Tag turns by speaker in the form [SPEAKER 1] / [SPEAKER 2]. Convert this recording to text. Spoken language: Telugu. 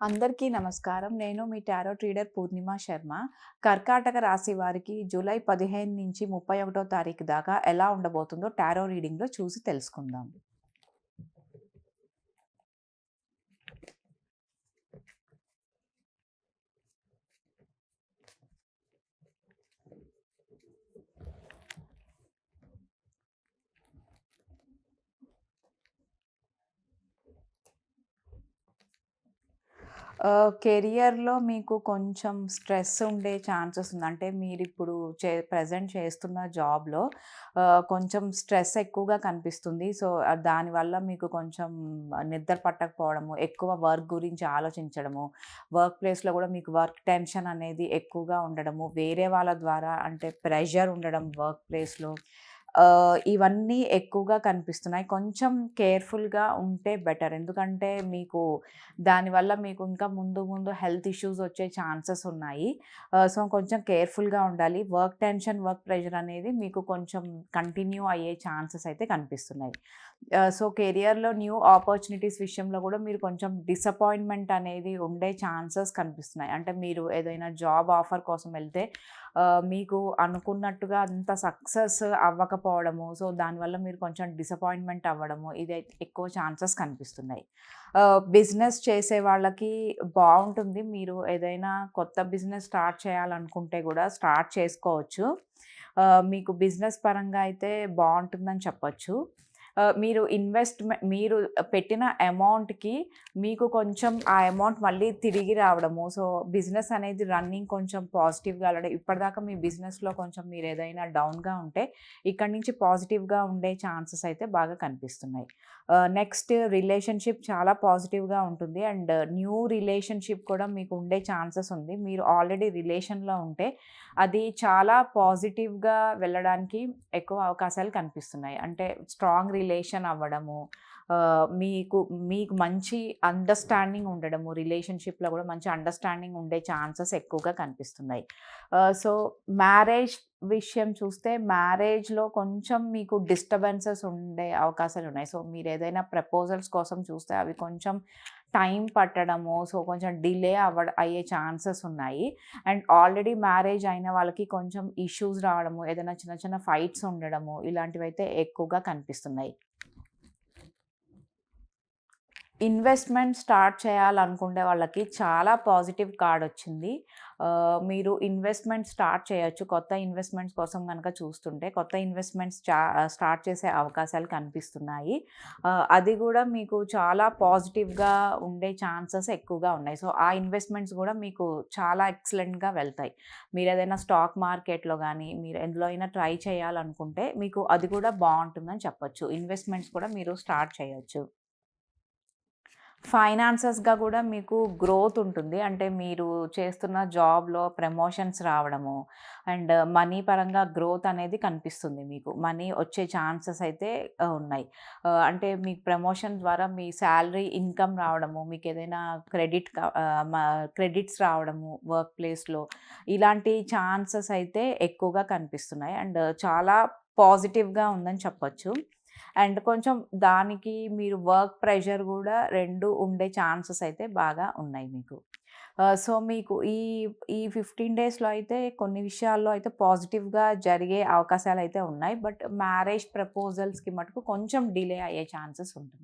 [SPEAKER 1] అందరికీ నమస్కారం. నేను మీ టారో ట్రీడర్ పూర్ణిమ శర్మ. కర్కాటక రాశి వారికి జూలై పదిహేను నుంచి ముప్పై ఒకటో తారీఖు దాకా ఎలా ఉండబోతుందో టారో రీడింగ్లో చూసి తెలుసుకుందాం. కెరియర్‌లో మీకు కొంచెం స్ట్రెస్ ఉండే ఛాన్సెస్ ఉంది. అంటే మీరిప్పుడు చే ప్రెజెంట్ చేస్తున్న జాబ్‌లో కొంచెం స్ట్రెస్ ఎక్కువగా కనిపిస్తుంది. సో, దానివల్ల మీకు కొంచెం నిద్ర పట్టకపోవడము, ఎక్కువ వర్క్ గురించి ఆలోచించడము, వర్క్ ప్లేస్‌లో కూడా మీకు వర్క్ టెన్షన్ అనేది ఎక్కువగా ఉండడము, వేరే వాళ్ళ ద్వారా అంటే ప్రెషర్ ఉండడం వర్క్ ప్లేస్‌లో ఇవన్నీ ఎక్కువగా కనిపిస్తున్నాయి. కొంచెం కేర్‌ఫుల్‌గా ఉంటే బెటర్. ఎందుకంటే మీకు దానివల్ల మీకు ఇంకా ముందు ముందు హెల్త్ ఇష్యూస్ వచ్చే ఛాన్సెస్ ఉన్నాయి. సో, కొంచెం కేర్‌ఫుల్‌గా ఉండాలి. వర్క్ టెన్షన్, వర్క్ ప్రెషర్ అనేది మీకు కొంచెం కంటిన్యూ అయ్యే ఛాన్సెస్ అయితే కనిపిస్తున్నాయి. సో, కెరియర్‌లో న్యూ ఆపర్చునిటీస్ విషయంలో కూడా మీరు కొంచెం డిసప్పాయింట్‌మెంట్ అనేది ఉండే ఛాన్సెస్ కనిపిస్తున్నాయి. అంటే మీరు ఏదైనా జాబ్ ఆఫర్ కోసం వెళ్తే మీకు అనుకున్నట్టుగా అంత సక్సెస్ రాకపోవడము సో, దానివల్ల మీరు కొంచెం డిసప్పాయింట్‌మెంట్ అవ్వడము, ఇదైతే ఎక్కువ ఛాన్సెస్ కనిపిస్తున్నాయి. బిజినెస్ చేసే వాళ్ళకి బాగుంటుంది మీరు ఏదైనా కొత్త బిజినెస్ స్టార్ట్ చేయాలనుకుంటే కూడా స్టార్ట్ చేసుకోవచ్చు. మీకు బిజినెస్ పరంగా అయితే బాగుంటుందని చెప్పొచ్చు. మీరు ఇన్వెస్ట్మెంట్ మీరు పెట్టిన అమౌంట్‌కి మీకు కొంచెం ఆ అమౌంట్ మళ్ళీ తిరిగి రావడము. సో, బిజినెస్ అనేది రన్నింగ్ కొంచెం పాజిటివ్‌గా వెళ్ళడం ఇప్పటిదాకా మీ బిజినెస్‌లో కొంచెం మీరు ఏదైనా డౌన్‌గా ఉంటే, ఇక్కడి నుంచి పాజిటివ్‌గా ఉండే ఛాన్సెస్ అయితే బాగా కనిపిస్తున్నాయి. నెక్స్ట్ రిలేషన్‌షిప్ చాలా పాజిటివ్‌గా ఉంటుంది. అండ్ న్యూ రిలేషన్‌షిప్ కూడా మీకు ఉండే ఛాన్సెస్ ఉంది. మీరు ఆల్రెడీ రిలేషన్‌లో ఉంటే, అది చాలా పాజిటివ్‌గా వెళ్ళడానికి ఎక్కువ అవకాశాలు కనిపిస్తున్నాయి. అంటే స్ట్రాంగ్ రిలేషన్ రిలేషన్ అవ్వడము, మీకు మీకు మంచి అండర్‌స్టాండింగ్ ఉండడము, రిలేషన్‌షిప్‌లో కూడా మంచి అండర్‌స్టాండింగ్ ఉండే ఛాన్సెస్ ఎక్కువగా కనిపిస్తున్నాయి. సో, మ్యారేజ్ విషయం చూస్తే మ్యారేజ్‌లో కొంచెం మీకు డిస్టర్బెన్సెస్ ఉండే అవకాశాలు ఉన్నాయి. సో, మీరు ఏదైనా ప్రపోజల్స్ కోసం చూస్తే అవి కొంచెం టైం పట్టడము, సో, కొంచెం డిలే అవ అయ్యే ఛాన్సెస్ ఉన్నాయి. అండ్ ఆల్రెడీ మ్యారేజ్ అయిన వాళ్ళకి కొంచెం ఇష్యూస్ రావడము, ఏదైనా చిన్న చిన్న ఫైట్స్ ఉండడము, ఇలాంటివైతే ఎక్కువగా కనిపిస్తున్నాయి. ఇన్వెస్ట్‌మెంట్ స్టార్ట్ చేయాలనుకునే వాళ్ళకి చాలా పాజిటివ్ కార్డ్ వచ్చింది. మీరు ఇన్వెస్ట్‌మెంట్ స్టార్ట్ చేయొచ్చు. కొత్త ఇన్వెస్ట్‌మెంట్స్ కోసం కనుక చూస్తుంటే, కొత్త ఇన్వెస్ట్‌మెంట్స్ చా స్టార్ట్ చేసే అవకాశాలు కనిపిస్తున్నాయి. అది కూడా మీకు చాలా పాజిటివ్‌గా ఉండే ఛాన్సెస్ ఎక్కువగా ఉన్నాయి. సో, ఆ ఇన్వెస్ట్‌మెంట్స్ కూడా మీకు చాలా ఎక్సలెంట్‌గా వెళ్తాయి. మీరు ఏదైనా స్టాక్ మార్కెట్‌లో కానీ మీరు ఎందులో అయినా ట్రై చేయాలనుకుంటే, మీకు అది కూడా బాగుంటుందని చెప్పొచ్చు. ఇన్వెస్ట్‌మెంట్స్ కూడా మీరు స్టార్ట్ చేయొచ్చు. ఫైనాన్సెస్‌గా కూడా మీకు గ్రోత్ ఉంటుంది. అంటే మీరు చేస్తున్న జాబ్‌లో ప్రమోషన్స్ రావడము, అండ్ మనీ పరంగా గ్రోత్ అనేది కనిపిస్తుంది మీకు. మనీ వచ్చే ఛాన్సెస్ అయితే ఉన్నాయి. అంటే మీకు ప్రమోషన్ ద్వారా మీ శాలరీ ఇన్‌కమ్ రావడము, మీకు ఏదైనా క్రెడిట్ క్రెడిట్స్ రావడము వర్క్ ప్లేస్‌లో, ఇలాంటి ఛాన్సెస్ అయితే ఎక్కువగా కనిపిస్తున్నాయి. అండ్ చాలా పాజిటివ్‌గా ఉందని చెప్పొచ్చు. అండ్ కొంచెం దానికి మీరు వర్క్ ప్రెషర్ కూడా రెండు ఉండే ఛాన్సెస్ అయితే బాగా ఉన్నాయి మీకు. సో, మీకు ఈ ఈ 15 డేస్‌లో అయితే కొన్ని విషయాల్లో అయితే పాజిటివ్‌గా జరిగే అవకాశాలు అయితే ఉన్నాయి. బట్ మ్యారేజ్ ప్రపోజల్స్‌కి మటుకు కొంచెం డిలే అయ్యే ఛాన్సెస్ ఉంటుంది.